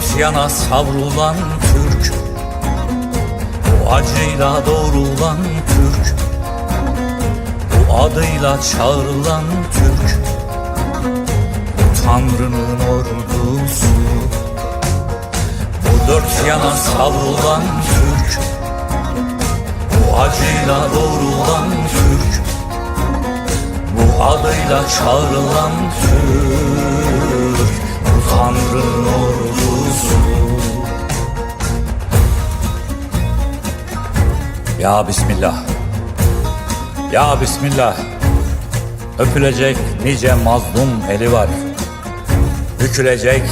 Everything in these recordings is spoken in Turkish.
dört yana savrulan Türk. Bu acıyla doğrulan Türk. Bu adıyla çağrılan Türk. Bu Tanrı'nın ordusu. Bu dört yana savrulan Türk. Bu acıyla doğrulan Türk. Bu adıyla çağrılan Türk. Bu Tanrı'nın ordusu Ya Bismillah. Ya Bismillah. Öpülecek nice mazlum eli var. Bükülecek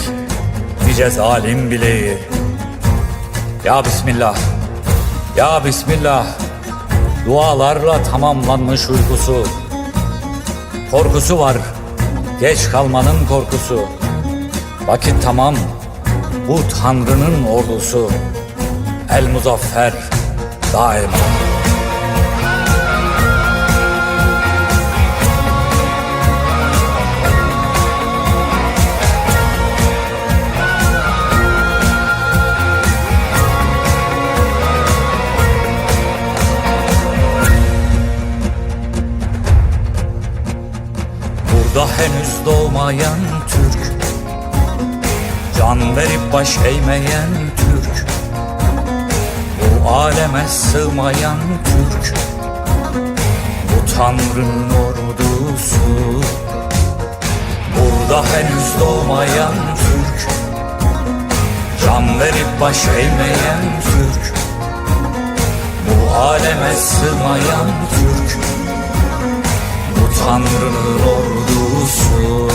nice zalim bileği. Ya Bismillah. Ya Bismillah. Dualarla tamamlanmış uykusu. Korkusu var. Geç kalmanın korkusu. Vakit tamam. Bu Tanrı'nın ordusu. El muzaffer Daima Burada henüz doğmayan Türk Can verip baş eğmeyen Bu aleme sığmayan Türk Bu Tanrı'nın ordusu. Burada henüz doğmayan Türk. Can verip baş eğmeyen Türk. Bu aleme sığmayan Türk. Bu Tanrı'nın ordusu